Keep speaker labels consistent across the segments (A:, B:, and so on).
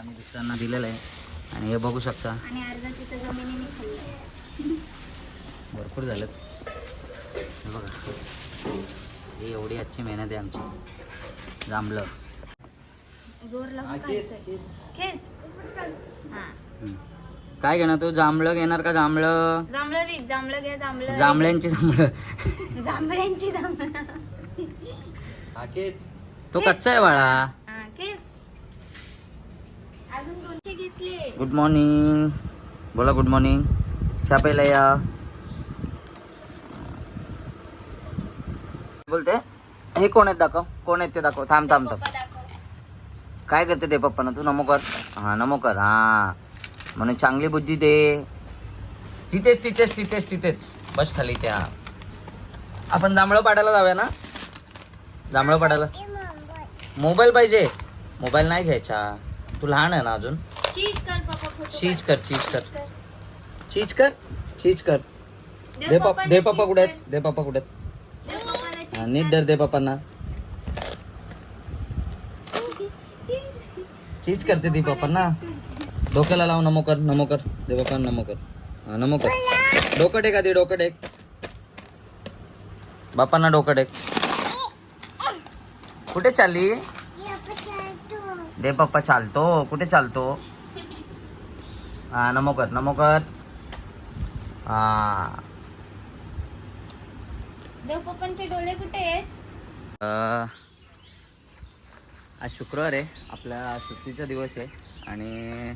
A: आम्ही दुसऱ्यांना दिलेलं आहे. आणि हे बघू शकता.
B: आणि अर्धा तिथं जमिनीने खाल्लं.
A: भरपूर झालं. हे बघा. ही एवढी आजची मेहनत आहे आमची. जांभलं
B: जोर लावून हा.
A: काय घेणार तू? जांभळं घेणार का जांभळं?
B: जांभळं विक जांभळं घ्या जांभळं.
A: जांभळ्यांची जांभळं.
B: जांभळ्यांची जांभळं.
A: तो कच्चा आहे बाळा
B: हा खेच अजून दोनशे घेतले
A: गुड मॉर्निंग बोला गुड मॉर्निंग चहा प्यायला या बोलते हे कोण आहेत दाखव कोण आहेत ते दाखव थांब थांब थांब काय करते ते पप्पा ना तू नमो कर हा नमो कर हा म्हणून चांगली बुद्धी दे तिथेच तिथेच तिथेच तिथेच बस खाली त्या आपण जांभळं पाडायला जाऊया ना जांभळं पाडायला मोबाईल पाहिजे मोबाईल नाही घ्यायचा तू लहान आहे ना अजून?
B: चीज कर पप्पा
A: चीज. कर चीज कर. चीज कर. चीज कर
B: देव
A: दे पप्पा दे पप्पा कुठे. आहेत? दे पप्पा कुठे आहेत? नीट. डर दे पप्पांना. चीज करते ती पप्पांना. डोक्याला लाव नमो कर नमो कर. दे पप्पा नमो कर. हा नमो कर. डोकं टेक आधी डोकं टेक. बापांना डोकं टेक. कुठे चालली? दे पप्पा चालतो. कुठे चालतो? हा नमो कर नमो कर हा.
B: देव पप्पांचे डोळे कुठे आहेत?
A: आज शुक्रवार आहे. आपला सुट्टीचा दिवस आहे. आणि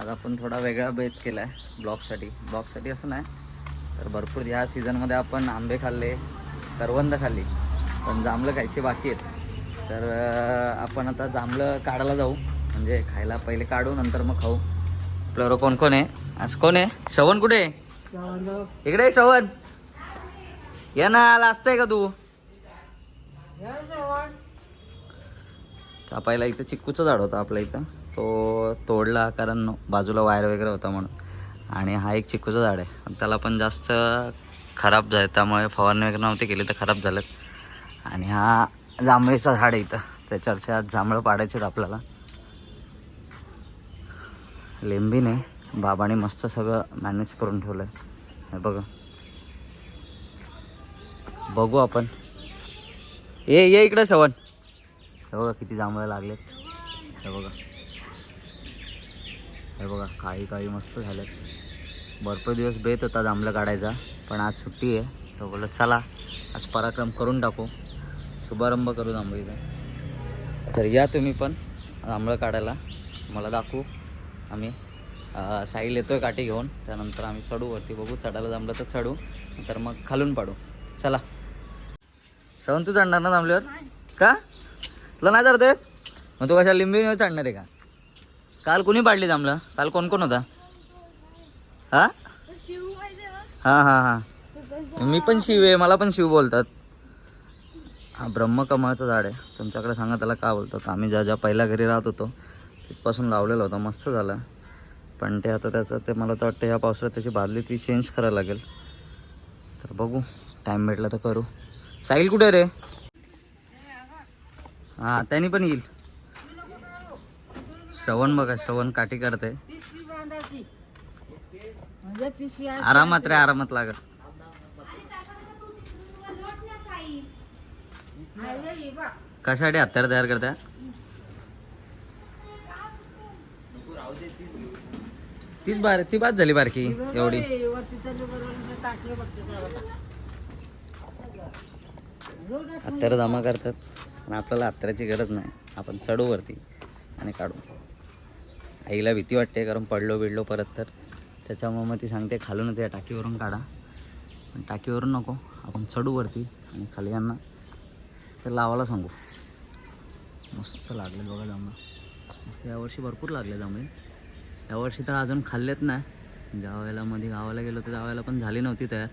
A: आज आपण थोडा वेगळा बेत केला आहे ब्लॉगसाठी. ब्लॉगसाठी असं नाही तर भरपूर ह्या सीझनमध्ये आपण आंबे खाल्ले करवंद खाल्ली पण जांभळं खायची बाकी आहेत. तर आपण आता जांभळं काढायला जाऊ. म्हणजे खायला पहिले काढू नंतर मग खाऊ. आपल्यावर कोण कोण आहे? आज कोण आहे? श्रवण कुठे आहे? इकडे श्रवण. ये ना आला असतंय का तू? चापायला इथं चिक्कूचं झाड होतं आपल्या इथं. तो तोडला कारण बाजूला वायर वगैरे होता म्हणून. आणि हा एक चिक्कूचं झाड आहे. त्याला पण जास्त खराब झालं. त्यामुळे फवारणी वगैरे नव्हती केली तर खराब झालं आणि हा जांभळीचं झाड आहे इथं. त्याच्यावरच्या आज जांभळं पाडायचेत आहेत आपल्याला. लिंबीने बाबाने मस्त सगळं मॅनेज करून ठेवलं आहे हे बघा. बघू आपण. ये ये इकडं सवण हे बघा किती जांभळं लागलेत. हे बघा. हे बघा काही काही मस्त झालेत. भरपूर दिवस बेत होता जांभळं काढायचा पण आज सुट्टी आहे. तर बोलत चला आज पराक्रम करून टाकू. शुभारंभ करू जांभळीचा. तर या तुम्ही पण जांभळं काढायला. मला दाखवू. आम्ही साईल येतोय काठी घेऊन. त्यानंतर आम्ही चढू वरती बघू. चढायला जमलं तर चढू. नंतर मग खालून पाडू. चला. श्रवण तू चढणार ना जमल्यावर का? तुला नाही चढते मग तू कशा लिंबीवर चढणार आहे का? काल कुणी पाडली जमलं काल कोण कोण होता? हा? हा हा हा. मी पण शिव आहे. मला पण शिव बोलतात. हा ब्रह्मकमळाचं झाड आहे? तुमच्याकडे सांगा त्याला का बोलतात आम्ही ज्या ज्या पहिल्या घरी राहत होतो तिथपासून लावलेलं होतं मस्त झालं. पण ते आता त्याचं ते मला तर वाटतं ह्या पावसाळ्यात त्याची बादली ती चेंज करायला लागेल. तर बघू टाईम भेटला तर करू. साईल कुठे रे? हां त्यांनी पण येईल. श्रवण बघा श्रवण काठी करते. आरामात रे आरामात लागत कशासाठी हत्यार तयार करता? तीच बार ती बाद झाली बारकी एवढी. हत्यार जमा करतात पण आपल्याला हत्याराची गरज नाही. आपण चढू वरती आणि काढू. आईला भीती वाटते कारण पडलो बिडलो परत तर. त्याच्यामुळे मग ती सांगते खालूनच या टाकीवरून काढा. पण टाकीवरून नको आपण चढू वरती आणि खाली यांना तर लावायला सांगू. मस्त लागले बघा जांभळं. मस्त यावर्षी भरपूर लागले जांभळे. यावर्षी तर अजून खाल्लेत नाही ज्या वेळेला मध्ये गावाला गेलो तर त्यावेळेला पण झाली नव्हती तयार.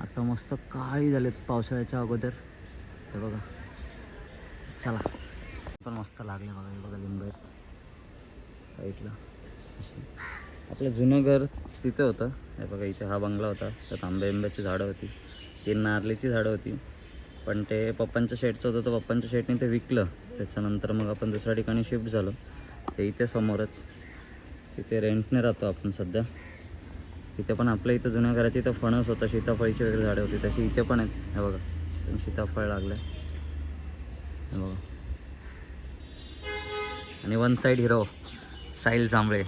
A: आता मस्त काळी झालेत पावसाळ्याच्या अगोदर. हे बघा. चला. पण मस्त लागले बघा हे बघा लिंब आहेत साईडला. अशी आपलं जुनं घर तिथं होतं. हे बघा इथे हा बंगला होता. त्यात आंबे आंब्याची झाडं होती. ते नारळीची झाडं होती. पण ते पप्पांच्या शेडचं होतं तर पप्पांच्या शेडने ते विकलं. त्याच्यानंतर मग आपण दुसऱ्या ठिकाणी शिफ्ट झालो. ते इथे समोरच. तिथे रेंटने राहतो आपण सध्या. तिथे पण आपल्या इथं जुन्या घराची इथं फणस होता सीताफळीची वगैरे झाडे होती तशी इथे पण आहेत. हे बघा पण सीताफळ लागलं हे बघा. आणि one side hero Sahil Jambhale.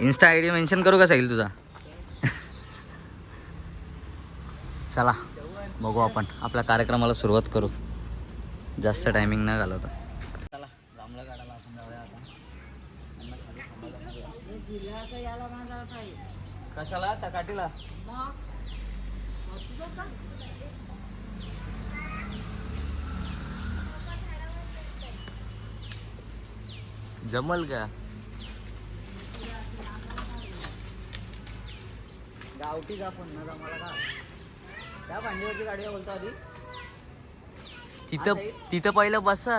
A: Insta I D mention करू का साहिल तुझा? चला. बघू आपण. आपल्या कार्यक्रमाला सुरुवात करू. जास्त टायमिंग न घालवता. चला जांभळं काढायला आपण जाऊया आता. कशाला? जमल का? गावठी का पण ना जमाला का? त्या भांडीवरची गाडी बोलतो आधी.
C: तिथं तिथं पहिलं बसा.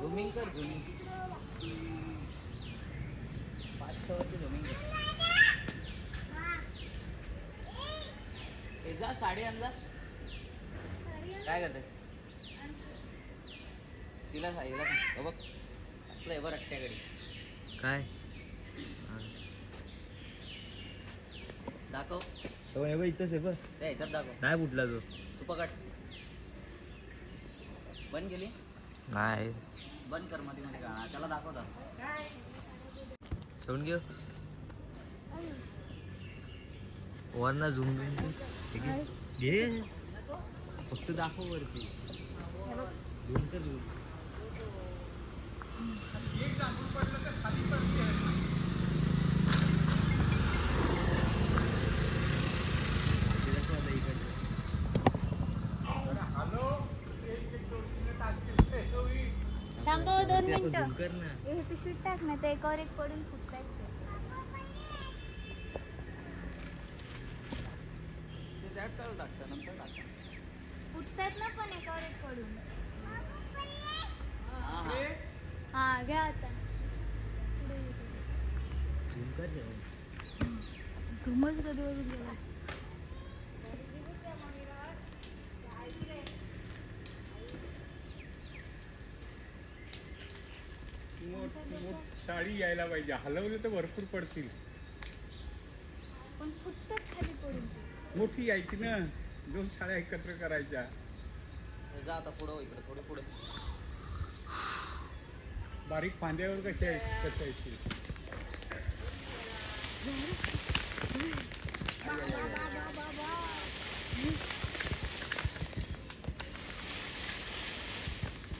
A: झुमिंग कर झुमिंग झुमिंग कर. ए, जा साडी आण जा. काय करते? तिला बघ असलं आहे बरं
C: काय?
A: दाखव.
C: इथंच आहे बस
A: त्या ह्याच्यात दाखव.
C: नाही फुटला तो.
A: तू पकड. बंद केली?
C: नाही.
A: बंद कर मध्ये मध्ये का? त्याला दाखव दाखव
C: ठेवून घेऊ वरना झूम घे. फक्त दाखव वरती. झूम कर. झूम कर ना.
B: हे पिशवीत टाक ना ते एकावर एक पडून फुटतायत ते.
A: ते त्यात तळ टाकतं नंतर टाकतं.
B: फुटतायत ना पण एकावर एक पडून.
A: हा
B: घ्या आता. पुढे घे.
C: झूम कर जेव्हा.
B: घुमच कधी बघून गेला
D: साडी यायला पाहिजे. हलवलं तर भरपूर पडतील.
B: पण फुटतात खाली पडून ते.
D: मोठी यायची ना. दोन साड्या एकत्र करायच्या.
A: जा आता पुढं इकडे थोडे पुढे.
D: बारीक फांद्यावर कशा कसं येतील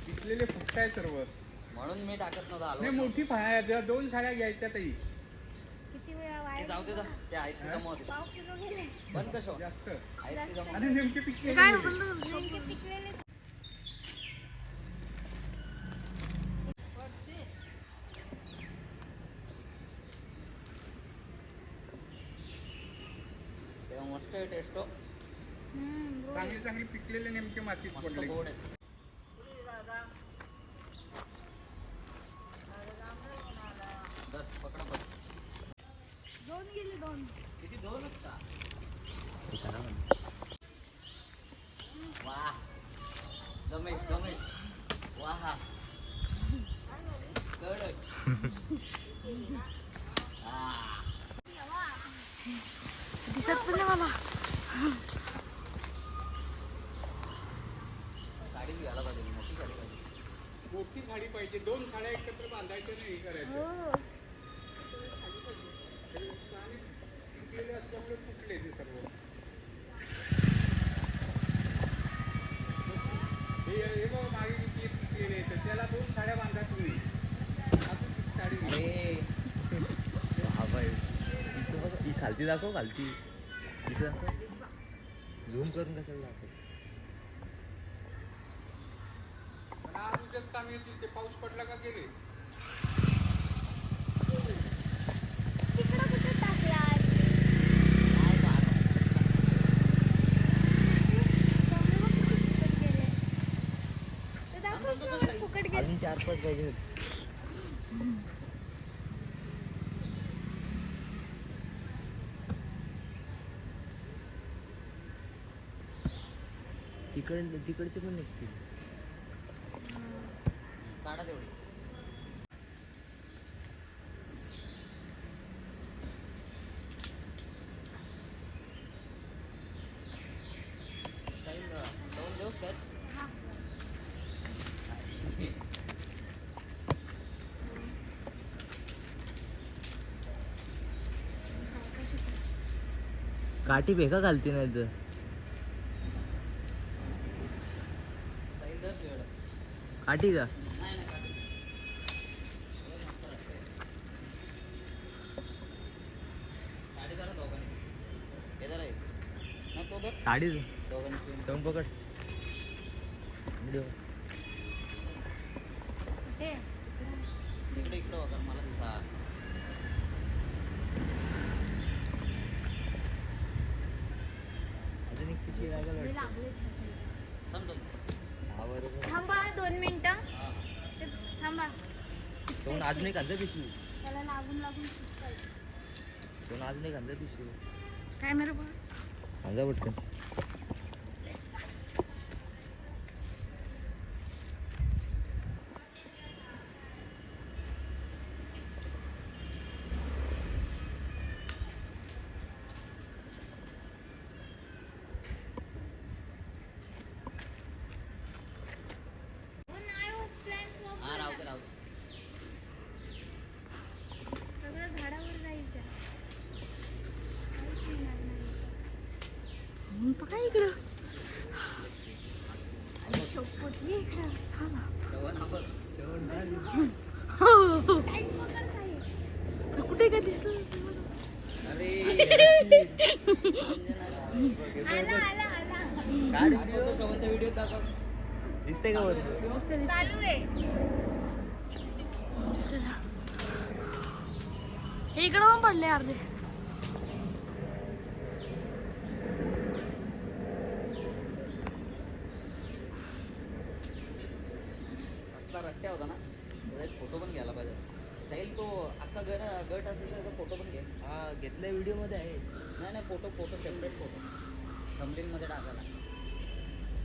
D: पिकलेले फुटताय सर्व.
A: म्हणून मी टाकत नव्हतं
D: नाही
A: आलो
D: मोठी फा दोन साड्या घ्यायच्या ताई
B: किती वेळा
A: हे
B: वाया
A: जाऊ दे जा ते आहेत ते.
B: पाव किलो गेले.
A: बंद कशो
D: जास्त.
A: आहेत ते
D: आणि नेमके पिकलेले
B: काय
D: गेले.
B: नेमके पिकलेले
A: तेव्हा मस्त आहे टेस्ट हो.
D: चांगले चांगले पिकलेले नेमके मातीत
A: मस्त
D: पडले.
A: गोड आहे धर, पकडा पकड.
B: दोन गेले दोन
A: किती दोनच का वा गमेश गमेश वा कडक. आ.
B: दिसत पण नाही मला.
A: साडी घ्यायला पाहिजे मोठी साडी पाहिजे.
D: मोठी साडी पाहिजे. दोन साड्या एकत्र बांधायच्या नाही हे करायचं.
B: हो.
D: असल्यामुळे फुटले ते सर्व. तर त्याला दोन साड्या बांधा तुम्ही साडी
C: ही खालती दाखव खालती. इथं दाखव. झूम करून कशाला दाखव?
D: आज उद्याच काम येतील. ते पाऊस पडला का गेले
B: तिकडं कुठे टाकलात फुकट गेले ते दाखव सर, फुकट गेले
C: अजून चार पाच पाहिजे होते तिकड तिकडचे पण निघतील.
A: काढा तेवढे.
C: काठी भेका घालते नाही तर. काठी का? साडी ठेवून पकड व्हिडिओ
B: ते
A: इकडे इकडे वगैरे मला दिसा
C: अजून एक पिशवी लागेल
B: ते
C: वाटतं.
B: लागले त्या
A: थांब
B: दोन मिनिटं. थांबा
C: ठेवून अजून एक अंदर पिशवी.
B: त्याला लागून लागून.
C: ठेवून अजून एक अंदर पिशवी.
B: कॅमेरा बघ.
C: माझा पटकन
B: हो नाही हो प्लॅन फ्लॉप
A: हा राहू दे राहू दे
B: सगळं झाडावर जाईल त्या काहीच येणार नाही. बघा इकडं आणि शपथ ये इकडं हा ना.
A: शेवण आपण
B: एक पकड साहेब.
E: कुठे का दिसलं
C: दिसते का वरती?
E: इकडं पण पडले अर्धे
A: असला रट्ट्या होता ना त्याचा एक फोटो पण घ्यायला पाहिजे. साहिल तो अख्खा गट गट असेल तर फोटो पण घे.
C: हा घेतल्या व्हिडिओमध्ये आहे.
A: नाही नाही फोटो फोटो सेपरेट फोटो थंबलिंगमध्ये टाकायला.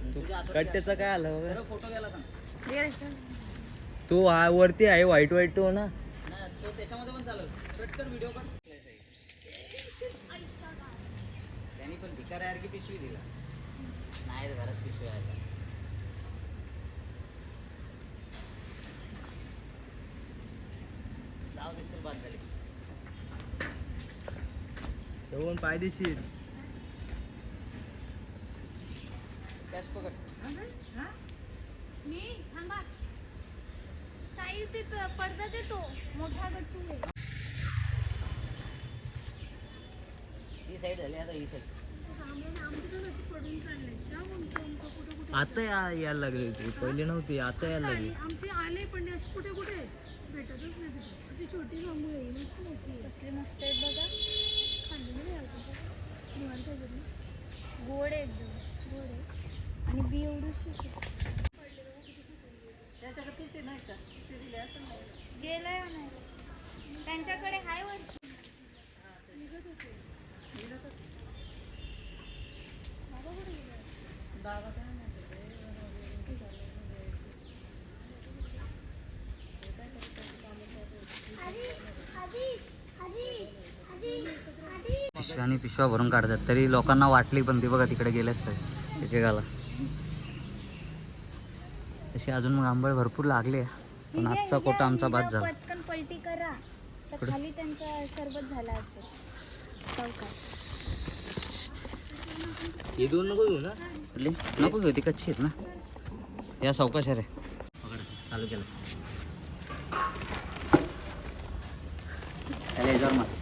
C: तू
A: तुझ्या हातात
C: कट्ट्याचा काय आलं? बघा
A: जरा फोटो घ्यायला सांग.
C: तो हा वरती आहे व्हाईट व्हाईट तो ना.
A: नाही तो त्याच्यामध्ये पण चालेल. कट कर व्हिडिओ पण. त्यांनी पण भिकार यार की पिशवी दिला. नाही घरात पिशवी आहे. झाली
C: दोन पायदेशीर.
A: कॅश पकड
B: मी थांबा. साई ते प- पडदा देतो. मोठा गट्टू आहे.
A: ही साईड झाली आता ही साईड
C: आता या- यायला लागले ते पहिले नव्हती आता यायला लागली.
E: आमचे आले पण असे कुठे कुठे? भेटतच नाही तिथे. ती छोटी बांबू आहे मस्त मोठी आहे.
B: कसले मस्त आहेत बघा.
E: खाल्ली नाही यार कुठे. निवांत आहे.
B: गोड आहे एकदम. गोड आहे. आणि बी एवढीशी गेलाय नाही त्यांच्याकडे हाय वर
A: पिशव्या आणि पिशव्या भरून काढतात. तरी लोकांना वाटली पण ती बघा तिकडे गेलेच सर एकेकाला तशी अजून मग आंबळ भरपूर लागले पण आजचा कोटा आमचा बाद झाला.
B: पटकन पलटी करा. तर खाली त्यांचा शरबत झाला असेल. चौकात
C: हे दोन नको घेऊ ना.
A: नको घेऊ ती कच्ची आहेत ना. या सावकाश रे. पकड चालू केलं. त्याला याच्यावर मार